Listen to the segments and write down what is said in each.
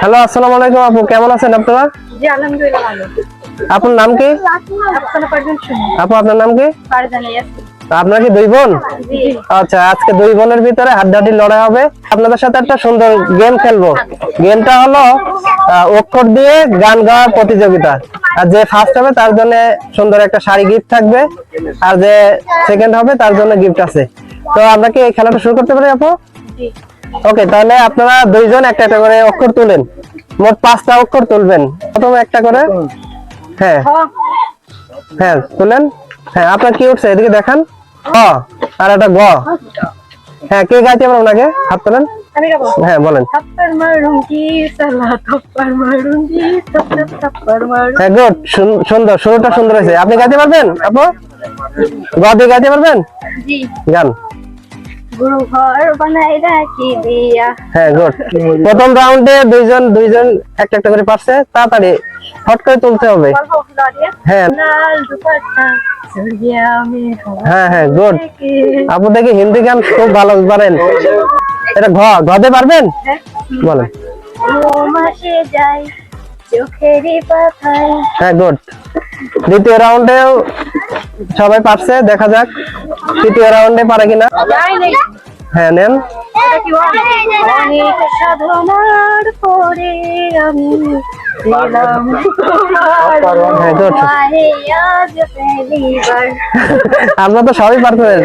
Hello আসসালামু আলাইকুম আপু কেমন আছেন আপনারা? জি আলহামদুলিল্লাহ ভালো। আপনার নাম কি? আপু আপনার নাম কি? আপনার কি দুই বোন? জি। আচ্ছা আজকে দুই বোনের ভিতরে হাড্ডাহাড্ডি লড়াই হবে। আপনাদের সাথে একটা সুন্দর গেম খেলব। গেমটা হলো অক্ষর দিয়ে গান গাওয়ার প্রতিযোগিতা। আর যে ফার্স্ট হবে তার জন্য সুন্দর একটা শাড়ি গিফট থাকবে। আর যে সেকেন্ড হবে তার জন্য গিফট আছে। তো আমরা কি এই খেলাটা শুরু করতে পারি আপু? জি। ওকে তাহলে আপনারা দুইজন একটা একটা করে অক্ষর তুলেন। মোট পাঁচটা অক্ষর তুলবেন। প্রথমে একটা করে হ্যাঁ। হ্যাঁ তুলেন। হ্যাঁ আপনার কি উঠছে? এদিকে দেখান। গ আর একটা গ। হ্যাঁ কে গাইতে পারবেন ওনাকে হাত তোলেন। হ্যাঁ বলেন। হ্যাঁ গুড। সুন্দর শুরুটা সুন্দর হয়েছে। আপনি গাইতে পারবেন? আপু? গ দিয়ে গাইতে পারবেন? গান। ঘর বানাই রাখি দিয়া। হ্যাঁ গুড প্রথম রাউন্ডে দুইজন দুইজন একটা একটা করে পারছে তাড়াতাড়ি হট করে তুলতে হবে। হ্যাঁ। হ্যাঁ হ্যাঁ গুড। আপু দেখি হিন্দি গান খুব ভালো পারেন। এটা ঘ ঘতে পারবেন? বলেন। মাসে যাই চোখেরই পাথায় হ্যাঁ গুড। দ্বিতীয় রাউন্ডেও সবাই পারছে দেখা যাক তৃতীয় রাউন্ডে পারে কিনা। হ্যাঁ নেন। হ্যাঁ আমরা তো সবই পারতেন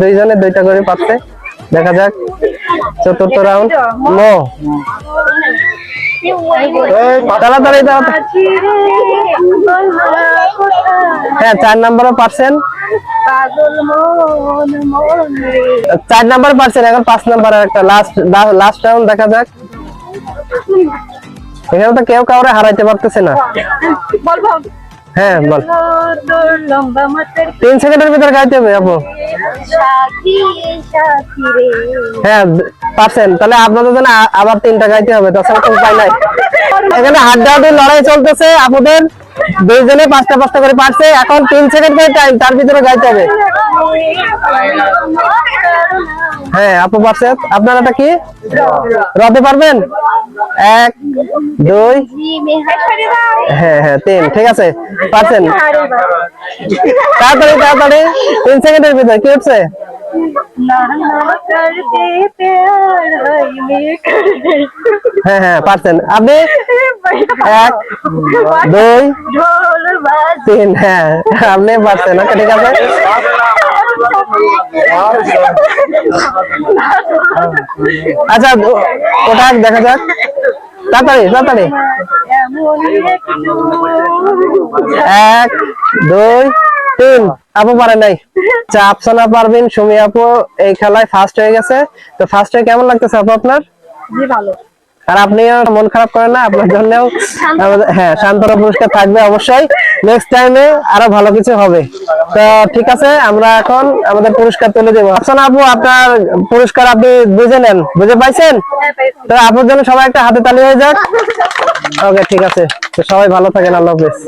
দুইজনে দুইটা করে পারছে। দেখা যাক। চতুর্থ রাউন্ড নো তাড়াতাড়ি হ্যাঁ চার নাম্বারও পারছেন? চার নাম্বার পারছেন এখন পাঁচ নাম্বার একটা লাস্ট লাস্ট রাউন্ড দেখা যাক। এখানে তো কেউ কাউরে হারাইতে পারতেছে না। হ্যাঁ বল। তিন সেকেন্ডের ভিতরে গাইতে হবে আপু। হ্যাঁ পাচ্ছেন। তাহলে আপনাদের জন্য আবার তিনটা গাইতে হবে তাছাড়া তো উপায় নাই। এখানে হাড্ডাহাড্ডি লড়াই চলতেছে আপুদের দুইজনে পাঁচটা পাঁচটা করে পারছে। এখন তিন সেকেন্ড করে টাইম তার ভিতরে গাইতে হবে। হ্যাঁ আপু পারছে। আপনারা কি? রতে পারবেন? এক, দুই হ্যাঁ হ্যাঁ তিন, ঠিক আছে। পারছেন? তাড়াতাড়ি তাড়াতাড়ি। তিন সেকেন্ডের ভিতরে, কি উঠছে হ্যাঁ হ্যাঁ পারছেন। আপনি? এক, দুই, তিন হ্যাঁ আপনি পারছেন। ওকে, ঠিক আছে? আচ্ছা ওটা দেখা যাক। তাড়াতাড়ি তাড়াতাড়ি। এক, দুই তিন আপু পারে নাই। আচ্ছা আফসানা পারবেন সুমি আপু এই খেলায় ফার্স্ট হয়ে গেছে। তো ফার্স্ট হয়ে কেমন লাগতেছে আপু আপনার? জি ভালো। আর আপনিও মন খারাপ করেন না আপনার জন্যও হ্যাঁ শান্তরা পুরস্কার থাকবে অবশ্যই। নেক্সট টাইমে আরও ভালো কিছু হবে। তো ঠিক আছে আমরা এখন আমাদের পুরস্কার তুলে দেবো। আফসানা আপু আপনার পুরস্কার আপনি বুঝে নেন। বুঝে পাইছেন? হ্যাঁ তো আপুর জন্য সবাই একটা হাতে তালি হয়ে যাক। ওকে ঠিক আছে। তো সবাই ভালো থাকেন আল্লাহ হাফেজ।